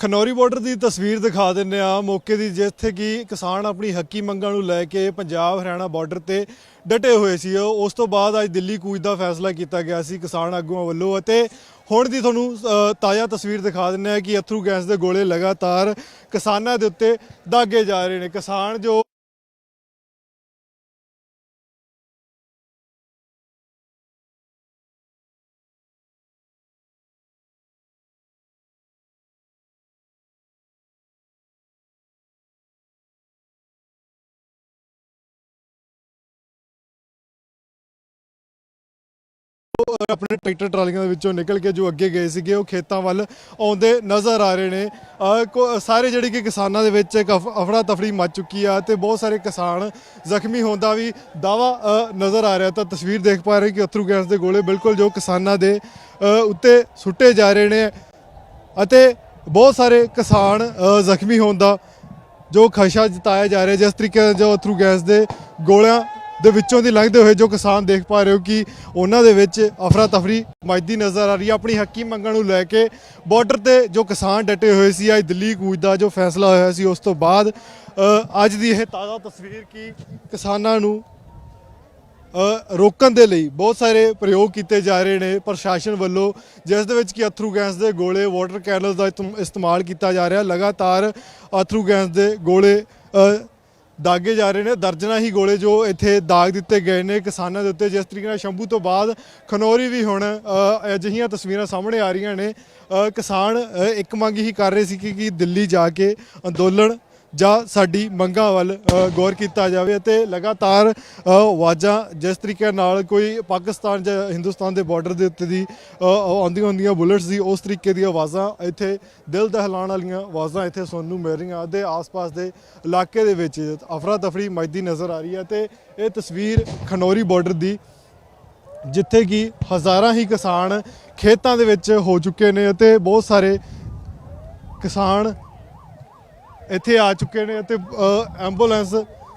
Khanauri border ਦੀ ਤਸਵੀਰ ਦਿਖਾ ਦਿੰਨੇ ਆ ਮੌਕੇ ਦੀ ਜਿੱਥੇ ਕਿ ਕਿਸਾਨ ਆਪਣੀ ਹੱਕੀ ਮੰਗਾਂ ਨੂੰ ਲੈ ਕੇ ਪੰਜਾਬ ਹਰਿਆਣਾ ਬਾਰਡਰ ਤੇ ਡਟੇ ਹੋਏ ਸੀ। ਉਸ ਤੋਂ ਬਾਅਦ ਅੱਜ ਦਿੱਲੀ ਕੂਚ ਦਾ ਫੈਸਲਾ ਕੀਤਾ ਗਿਆ ਸੀ ਕਿਸਾਨ ਆਗੂਆਂ ਵੱਲੋਂ ਅਤੇ ਹੁਣ ਦੀ ਤੁਹਾਨੂੰ ਤਾਜ਼ਾ ਤਸਵੀਰ ਦਿਖਾ ਦਿੰਨੇ ਆ ਕਿ ਅਥਰੂ ਗੈਸ ਦੇ ਗੋਲੇ ਲਗਾਤਾਰ ਕਿਸਾਨਾਂ ਦੇ ਉੱਤੇ ਦਾਗੇ ਜਾ ਰਹੇ ਨੇ। ਕਿਸਾਨ ਜੋ ਆਪਣੇ ਟਰੈਕਟਰ ਟਰਾਲੀਆਂ ਦੇ ਵਿੱਚੋਂ ਨਿਕਲ ਕੇ ਜੋ ਅੱਗੇ ਗਏ ਸੀਗੇ, ਉਹ ਖੇਤਾਂ ਵੱਲ ਆਉਂਦੇ ਨਜ਼ਰ ਆ ਰਹੇ ਨੇ। ਕੋ- ਸਾਰੇ ਜਿਹੜੇ ਕਿ ਕਿਸਾਨਾਂ ਦੇ ਵਿੱਚ ਇੱਕ ਅਫ- ਅਫੜਾ ਤਫੜੀ ਮਚ ਚੁੱਕੀ ਆ ਤੇ ਬਹੁਤ ਸਾਰੇ ਕਿਸਾਨ ਜ਼ਖਮੀ ਹੋਣ ਦਾ ਵੀ ਦਾਵਾ ਨਜ਼ਰ ਆ ਰਿਹਾ। ਤਾਂ ਤਸਵੀਰ ਦੇਖ ਪਾ ਰਹੇ ਕਿ ਅਥਰੂ ਗੈਸ ਦੇ ਗੋਲੇ ਬਿਲਕੁਲ ਜੋ ਕਿਸਾਨਾਂ ਦੇ ਉੱਤੇ ਸੁੱਟੇ ਜਾ ਰਹੇ ਨੇ ਅਤੇ ਬਹੁਤ ਸਾਰੇ ਕਿਸਾਨ ਜ਼ਖਮੀ ਹੋਣ ਦਾ ਜੋ ਖਸ਼ਾ ਜਤਾਇਆ ਜਾ ਰਿਹਾ, ਜਿਸ ਤਰੀਕੇ ਨਾਲ ਜੋ ਅਥਰੂ ਗੈਸ ਦੇ ਗੋਲਿਆਂ ਦੇ ਵਿੱਚੋਂ ਦੀ ਲੰਘਦੇ ਹੋਏ ਜੋ ਕਿਸਾਨ ਦੇਖ ਪਾ ਰਹੇ ਹੋ ਕਿ ਉਹਨਾਂ ਦੇ ਵਿੱਚ ਅਫਰਾ ਤਫਰੀ ਮਚਦੀ ਨਜ਼ਰ ਆ ਰਹੀ ਹੈ। ਆਪਣੀ ਹੱਕੀ ਮੰਗਾਂ ਨੂੰ ਲੈ ਕੇ ਬਾਰਡਰ ਤੇ ਜੋ ਕਿਸਾਨ ਡਟੇ ਹੋਏ ਸੀ, ਅੱਜ ਦਿੱਲੀ ਕੂਚ ਦਾ ਜੋ ਫੈਸਲਾ ਹੋਇਆ ਸੀ, ਉਸ ਤੋਂ ਬਾਅਦ ਅੱਜ ਦੀ ਇਹ ਤਾਜ਼ਾ ਤਸਵੀਰ ਕਿ ਕਿਸਾਨਾਂ ਨੂੰ ਰੋਕਣ ਦੇ ਲਈ ਬਹੁਤ ਸਾਰੇ ਪ੍ਰਯੋਗ ਕੀਤੇ ਜਾ ਰਹੇ ਨੇ ਪ੍ਰਸ਼ਾਸਨ ਵੱਲੋਂ, ਜਿਸ ਦੇ ਵਿੱਚ ਕਿ ਅਥਰੂ ਗੈਸ ਦੇ ਗੋਲੇ ਵਾਟਰ ਕੈਨਲ ਦਾ ਇਤਮ- ਇਸਤੇਮਾਲ ਕੀਤਾ ਜਾ ਰਿਹਾ। ਲਗਾਤਾਰ ਅਥਰੂ ਗੈਸ ਦੇ ਗੋਲੇ ਦਾਗੇ ਜਾ ਰਹੇ ਨੇ। ਦਰਜਨਾਂ ਹੀ ਗੋਲੇ ਜੋ ਇੱਥੇ ਦਾਗ ਦਿੱਤੇ ਗਏ ਨੇ ਕਿਸਾਨਾਂ ਦੇ ਉੱਤੇ। ਜਿਸ ਤਰੀਕੇ ਨਾਲ ਸ਼ੰਭੂ ਤੋਂ ਬਾਅਦ ਖਨੌਰੀ ਵੀ ਹੁਣ ਅਜਿਹੀਆਂ ਤਸਵੀਰਾਂ ਸਾਹਮਣੇ ਆ ਰਹੀਆਂ ਨੇ। ਕਿਸਾਨ ਇੱਕ ਮੰਗ ਹੀ ਕਰ ਰਹੇ ਸੀ ਕਿ ਦਿੱਲੀ ਜਾ ਕੇ ਅੰਦੋਲਨ ਜਾਂ ਸਾਡੀ ਮੰਗਾਂ ਵੱਲ ਗੌਰ ਕੀਤਾ ਜਾਵੇ ਅਤੇ ਲਗਾਤਾਰ ਆਵਾਜ਼ਾਂ ਜਿਸ ਤਰੀਕੇ ਨਾਲ ਕੋਈ ਪਾਕਿਸਤਾਨ ਜਾਂ ਹਿੰਦੁਸਤਾਨ ਦੇ ਬਾਰਡਰ ਦੇ ਉੱਤੇ ਦੀ ਆਉਂਦੀਆਂ ਹੁੰਦੀਆਂ ਬੁਲੇਟਸ ਦੀ, ਉਸ ਤਰੀਕੇ ਦੀਆਂ ਆਵਾਜ਼ਾਂ ਇੱਥੇ ਦਿਲ ਦਹਿਲਾਉਣ ਵਾਲੀਆਂ ਆਵਾਜ਼ਾਂ ਇੱਥੇ ਸੁਣਨ ਨੂੰ ਮਿਲ ਰਹੀਆਂ ਅਤੇ ਆਸ-ਪਾਸ ਦੇ ਇਲਾਕੇ ਦੇ ਵਿੱਚ ਅਫਰਾ ਤਫਰੀ ਮਚਦੀ ਨਜ਼ਰ ਆ ਰਹੀ ਹੈ ਤੇ ਇਹ ਤਸਵੀਰ ਖਨੌਰੀ ਬਾਰਡਰ ਦੀ, ਜਿੱਥੇ ਕਿ ਹਜ਼ਾਰਾਂ ਹੀ ਕਿਸਾਨ ਖੇਤਾਂ ਦੇ ਵਿੱਚ ਹੋ ਚੁੱਕੇ ਨੇ ਅਤੇ ਬਹੁਤ ਸਾਰੇ ਕਿਸਾਨ ਇੱਥੇ ਆ ਚੁੱਕੇ ਨੇ ਅਤੇ ਅ, ਐਂਬੂਲੈਂਸ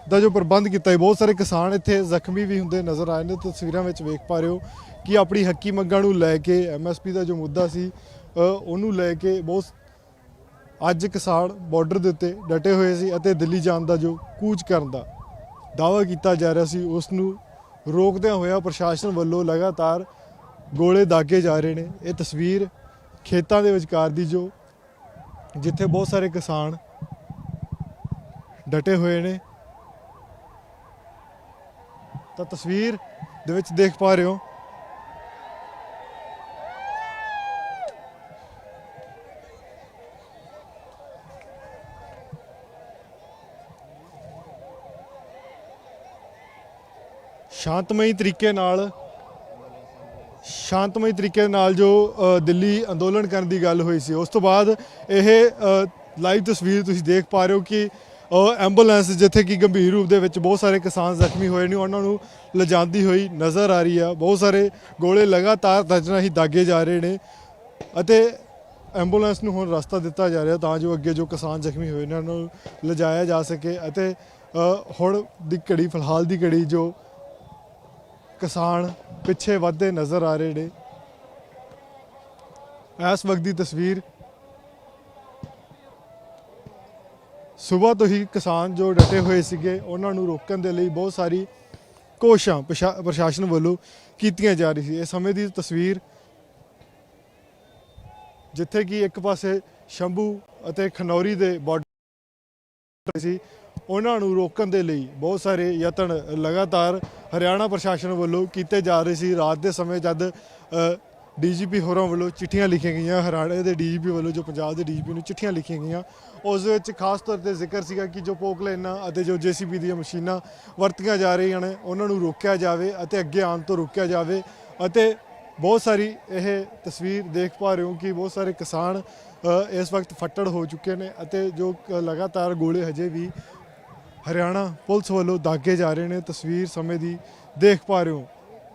ਦਾ ਜੋ ਪ੍ਰਬੰਧ ਕੀਤਾ ਹੈ ਬਹੁਤ ਸਾਰੇ ਕਿਸਾਨ ਇੱਥੇ ਜ਼ਖਮੀ ਵੀ ਹੁੰਦੇ ਨਜ਼ਰ ਆਏ ਨੇ ਤਸਵੀਰਾਂ ਵਿੱਚ ਵੇਖ ਪਾ ਰਹੇ ਹੋ ਕਿ ਆਪਣੀ ਹੱਕੀ ਮੰਗਾਂ ਨੂੰ ਲੈ ਕੇ ਐਮਐਸਪੀ ਦਾ ਜੋ ਮੁੱਦਾ ਸੀ ਉਹਨੂੰ ਲੈ ਕੇ ਬਹੁਤ ਅੱਜ ਕਿਸਾਨ ਬਾਰਡਰ ਦੇ ਉੱਤੇ ਡਟੇ ਹੋਏ ਸੀ ਅਤੇ ਦਿੱਲੀ ਜਾਣ ਦਾ ਜੋ ਕੂਚ ਕਰਨ ਦਾ ਦਾਅਵਾ ਕੀਤਾ ਜਾ ਰਿਹਾ ਸੀ ਉਸ ਨੂੰ ਰੋਕਦਿਆਂ ਹੋਇਆ ਪ੍ਰਸ਼ਾਸਨ ਵੱਲੋਂ ਲਗਾਤਾਰ ਗੋਲੇ ਦਾਗੇ ਜਾ ਰਹੇ ਨੇ। ਇਹ ਤਸਵੀਰ ਖੇਤਾਂ ਦੇ ਵਿਚਕਾਰ ਦੀ ਜੋ ਜਿੱਥੇ ਬਹੁਤ ਸਾਰੇ ਕਿਸਾਨ ਡਟੇ ਹੋਏ ਨੇ। ਤਾਂ ਤਸਵੀਰ ਦੇ ਵਿੱਚ ਦੇਖ ਪਾ ਰਹੇ ਹੋ। ਸ਼ਾਂਤਮਈ ਤਰੀਕੇ ਨਾਲ ਸ਼ਾਂਤਮਈ ਤਰੀਕੇ ਨਾਲ ਜੋ ਅ, ਦਿੱਲੀ ਅੰਦੋਲਨ ਕਰਨ ਦੀ ਗੱਲ ਹੋਈ ਸੀ ਉਸ ਤੋਂ ਬਾਅਦ ਇਹ ਲਾਈਵ ਤਸਵੀਰ ਤੁਸੀਂ ਦੇਖ ਪਾ ਰਹੇ ਹੋ ਕਿ ਐਂਬੂਲੈਂਸ ਜਿੱਥੇ ਕਿ ਗੰਭੀਰ ਰੂਪ ਦੇ ਵਿੱਚ ਬਹੁਤ ਸਾਰੇ ਕਿਸਾਨ ਜ਼ਖਮੀ ਹੋਏ ਨੇ, ਉਹਨਾਂ ਨੂੰ ਲਿਜਾਂਦੀ ਹੋਈ ਨਜ਼ਰ ਆ ਰਹੀ ਆ। ਬਹੁਤ ਸਾਰੇ ਗੋਲੇ ਲਗਾਤਾਰ ਦਰਜਨਾਂ ਹੀ ਦਾਗੇ ਜਾ ਰਹੇ ਨੇ ਅਤੇ ਐਂਬੂਲੈਂਸ ਨੂੰ ਹੁਣ ਰਸਤਾ ਦਿੱਤਾ ਜਾ ਰਿਹਾ ਤਾਂ ਜੋ ਅੱਗੇ ਜੋ ਕਿਸਾਨ ਜ਼ਖਮੀ ਹੋਏ ਨੇ, ਉਹਨਾਂ ਨੂੰ ਲਿਜਾਇਆ ਜਾ ਸਕੇ ਅਤੇ ਹੁਣ ਦੀ ਘੜੀ, ਫਿਲਹਾਲ ਦੀ ਘੜੀ ਜੋ ਕਿਸਾਨ ਪਿੱਛੇ ਵੱਧਦੇ ਨਜ਼ਰ ਆ ਰਹੇ ਨੇ। ਇਸ ਵਕਤ ਦੀ ਤਸਵੀਰ ਸਵੇਰ ਤੋਂ ਹੀ ਕਿਸਾਨ ਜੋ ਡਟੇ ਹੋਏ ਸੀਗੇ, ਉਹਨਾਂ ਨੂੰ ਰੋਕਣ ਦੇ ਲਈ ਬਹੁਤ ਸਾਰੀ ਕੋਸ਼ਿਸ਼ਾਂ ਪ੍ਰਸ਼ਾ- ਪ੍ਰਸ਼ਾਸਨ ਵੱਲੋਂ ਕੀਤੀਆਂ ਜਾ ਰਹੀ ਸੀ। ਇਹ ਸਮੇਂ ਦੀ ਤਸਵੀਰ ਜਿੱਥੇ ਕਿ ਇੱਕ ਪਾਸੇ ਸ਼ੰਭੂ ਅਤੇ ਖਨੌਰੀ ਦੇ ਬਾਰਡਰ ਸੀ, ਉਹਨਾਂ ਨੂੰ ਰੋਕਣ ਦੇ ਲਈ ਬਹੁਤ ਸਾਰੇ ਯਤਨ ਲਗਾਤਾਰ ਹਰਿਆਣਾ ਪ੍ਰਸ਼ਾਸਨ ਵੱਲੋਂ ਕੀਤੇ ਜਾ ਰਹੇ ਸੀ। ਰਾਤ ਦੇ ਸਮੇਂ ਜਦ ਡੀਜੀਪੀ ਹੋਰਾਂ ਵੱਲੋਂ ਚਿੱਠੀਆਂ ਲਿਖੀਆਂ ਗਈਆਂ। ਹਰਿਆਣਾ ਦੇ ਡੀਜੀਪੀ ਵੱਲੋਂ ਜੋ ਪੰਜਾਬ ਦੇ ਡੀਜੀਪੀ ਨੂੰ ਚਿੱਠੀਆਂ ਲਿਖੀਆਂ ਗਈਆਂ। ਉਸ ਵਿੱਚ ਖਾਸ ਤੌਰ ਤੇ ਜ਼ਿਕਰ ਸੀਗਾ ਕਿ ਜੋ ਪੋਕਲੇਨਾਂ ਅਤੇ ਜੋ ਜੀਸੀਬੀ ਦੀਆਂ ਮਸ਼ੀਨਾਂ ਵਰਤੀਆਂ ਜਾ ਰਹੀਆਂ ਨੇ, ਉਹਨਾਂ ਨੂੰ ਰੋਕਿਆ ਜਾਵੇ ਅਤੇ ਅੱਗੇ ਆਉਣ ਤੋਂ ਰੋਕਿਆ ਜਾਵੇ ਅਤੇ ਬਹੁਤ ਸਾਰੀ ਇਹ ਤਸਵੀਰ ਦੇਖ ਪਾ ਰਹੇ ਹੋ ਕਿ ਬਹੁਤ ਸਾਰੇ ਕਿਸਾਨ ਇਸ ਵਕਤ ਫੱਟੜ ਹੋ ਚੁੱਕੇ ਨੇ ਅਤੇ ਜੋ ਲਗਾਤਾਰ ਗੋਲੇ ਹਜੇ ਵੀ ਹਰਿਆਣਾ ਪੁਲਿਸ ਵੱਲੋਂ ਦਾਗੇ ਜਾ ਰਹੇ ਨੇ। ਤਸਵੀਰ ਸਮੇਂ ਦੀ ਦੇਖ ਪਾ ਰਹੇ ਹੋ।